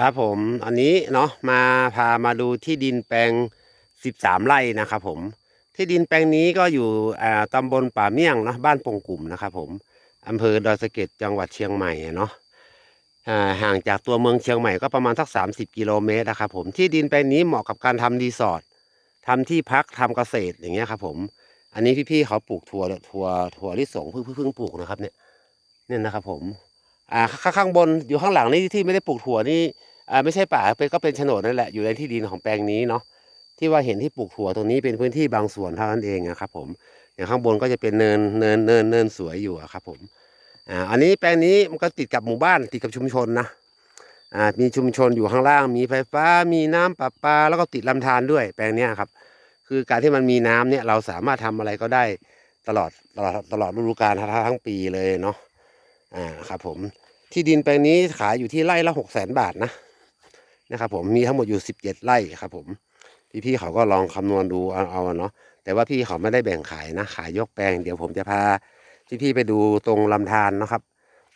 ครับผมอันนี้เนาะมาพามาดูที่ดินแปลง 13 ไร่นะครับผมที่ดินแปลงนี้ก็อยู่อ่าตำบลป่าเมี่ยงเนาะบ้านปงกลุ่มนะครับผมอำเภอดอยสะเก็ดจังหวัดเชียงใหม่เนาะห่างจากตัวเมืองเชียงใหม่ก็ประมาณสัก 30 กิโลเมตรนะครับผมที่ดินแปลงนี้เหมาะกับการทำรีสอร์ททำที่พักทำเกษตรอย่างเงี้ยครับผม อันนี้พี่ๆเขาปลูกถั่วถั่วถั่วลิสงเพิ่งเพิ่งปลูกนะครับเนี่ยเนี่ยนะครับผมอ่าข้างบนอยู่ข้างหลังนี่ที่ไม่ได้ปลูกถั่วนี่ อ่าไม่ใช่ป่าเป็นก็เป็นโฉนดนั่นแหละอยู่ในที่ดินของแปลงนี้เนาะที่ว่าเห็นที่ปลูกถั่วตรงนี้เป็นพื้นที่บางส่วนเท่านั้นเองนะครับผมอย่างข้างบนก็จะเป็นเนินเนินเนินเนินสวยอยู่ครับผมอ่าอันนี้แปลงนี้มันก็ติดกับหมู่บ้านติดกับชุมชนนะอ่ามีชุมชนอยู่ข้างล่าง มีไฟฟ้ามีน้ำประปา แล้วก็ติดลำธารด้วยแปลงเนี้ยครับ คือการที่มันมีน้ำเนี่ยเราสามารถทำอะไรก็ได้ตลอดตลอดตลอดฤดูกาลทั้งปีเลยเนาะอ่าครับผมที่ดินแปลงนี้ขายอยู่ที่ไร่ละหกแสนบาทนะ นะครับผมมีทั้งหมดอยู่สิบเจ็ดไร่ครับผมพี่ๆเขาก็ลองคำนวณดูเอาเอาเนาะแต่ว่าพี่เขาไม่ได้แบ่งขายนะขายยกแปลง เดี๋ยวผมจะพาพี่ๆไปดูตรงลำธารนะครับ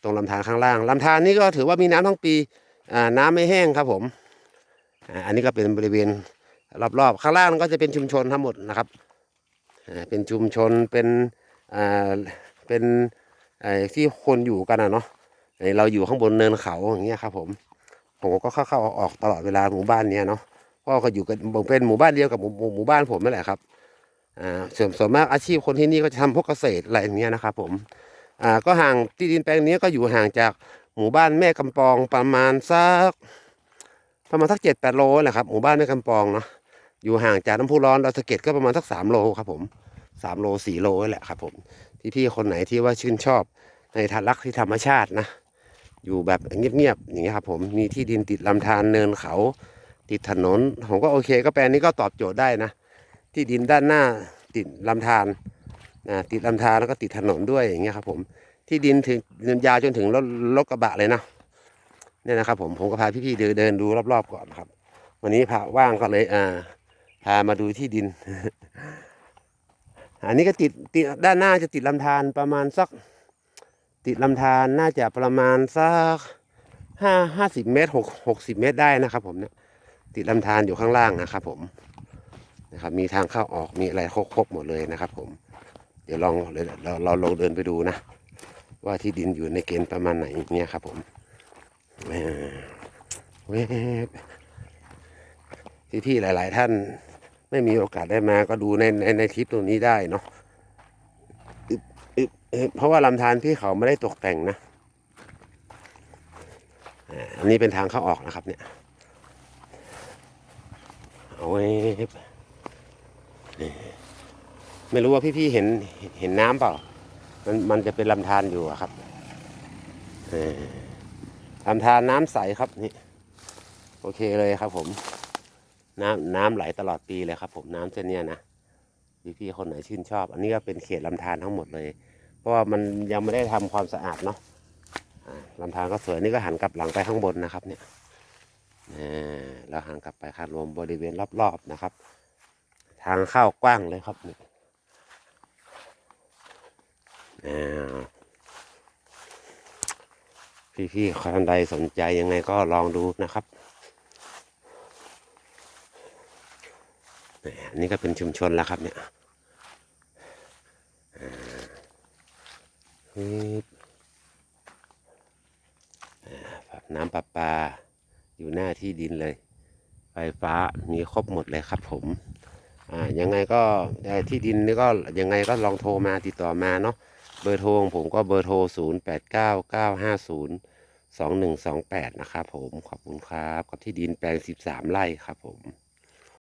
ตรงลำธารข้างล่างลำธารนี่ก็ถือว่ามีน้ำทั้งปีอ่าน้ำไม่แห้งครับผมอันนี้ก็เป็นบริเวณรอบๆข้างล่างก็จะเป็นชุมชนทั้งหมดนะครับเป็นชุมชนเป็นอ่าเป็นไอ้ที่คนอยู่กันอะเนาะเราอยู่ข้างบนเนินเขาอย่างเงี้ยครับผม ผมก็เข้าเข้าๆออกตลอดเวลาหมู่บ้านเนี้ยเนาะพ่อก็อยู่กันเป็นหมู่บ้านเดียวกับหมู่หมู่บ้านผมนั่นแหละครับอ่าส่วนส่วนมากอาชีพคนที่นี่ก็จะทำพวกเกษตรอะไรอย่างเงี้ยนะครับผมอ่าก็ห่างที่ดินแปลงนี้ก็อยู่ห่างจากหมู่บ้านแม่กำปองประมาณสักประมาณสักเจ็ดแปดโลแหละครับหมู่บ้านแม่กำปองเนาะอยู่ห่างจากน้ำพุร้อนดอยสะเก็ดก็ประมาณสักสามโลครับผมสามโลสี่โลนี่แหละครับผมพี่ๆคนไหนที่ว่าชื่นชอบในทานรักที่ธรรมชาตินะ อยู่แบบเงียบๆอย่างเงี้ยครับผมมีที่ดินติดลำธารเนินเขา ติดถนน ผมก็โอเค ก็แปลงนี้ก็ตอบโจทย์ได้นะ ที่ดินด้านหน้าติดลำธารนะติดลำธารแล้วก็ติดถนนด้วยอย่างเงี้ยครับผมที่ดินถึงเดินยาวจนถึงรถรถกระบะเลยนะเนี่ยนะครับผมผมก็พาพี่ๆเดินเดินดูรอบๆก่อนครับ วันนี้พาว่างก็เลยอ่าพามาดูที่ดิน อันนี้ก็ติดติดด้านหน้าจะติดลำธารประมาณสัก ติดลำธารน่าจะประมาณสักห้าห้าสิบเมตรหกหกสิบเมตรได้นะครับ ผมเนี่ยติดลำธารอยู่ข้างล่างนะครับ ผมนะครับ มีทางเข้าออกมีอะไรครบครบหมดเลยนะครับ ผม เดี๋ยวลองเราเราลองเดินไปดูนะ ว่าที่ดินอยู่ในเกณฑ์ประมาณไหนเนี่ยครับ ผมเอ่อเว็บพี่หลาย ๆ ท่านไม่มีโอกาสได้มาก็ดูในในในคลิปตรงนี้ได้เนาะ เพราะว่าลำธารพี่เขาไม่ได้ตกแต่งนะอันนี้เป็นทางเข้าออกนะครับเนี่ยเอาไว้นี่ไม่รู้ว่าพี่ๆเห็นเห็นน้ำเปล่า มันมันจะเป็นลำธารอยู่ครับลำธารน้ำใสครับนี่โอเคเลยครับ ผม น้ำน้ำไหลตลอดปีเลยครับ ผมน้ำเส้นเนี้ยนะพี่ๆคนไหนชื่นชอบ อันนี้ก็เป็นเขตลำธารทั้งหมดเลย ราะว่ามันยังไม่ได้ทำความสะอาดเนาะลำธารก็สวยนี่ก็หันกลับหลังไปข้างบนนะครับเนี่ยเราหันกลับไปคาดรวมบริเวณรอบๆนะครับ ทางเข้ากว้างเลยครับเนี่ยพี่ๆคนใดสนใจยังไงก็ลองดูนะครับเนี่ยก็เป็นชุมชนแล้วครับเนี่ย ฮึบอ่าน้ำประปา อยู่หน้าที่ดินเลย ไฟฟ้ามีครบหมดเลยครับผมอ่ายังไงก็ได้ที่ดินนี่ก็ยังไงก็ลองโทรมาติดต่อมาเนาะเบอร์โทรของผมก็เบอร์โทร 0 8 9 9 5 0 2 1 2 8 นะครับผมขอบคุณครับ กับที่ดินแปลง 13 ไร่ครับผม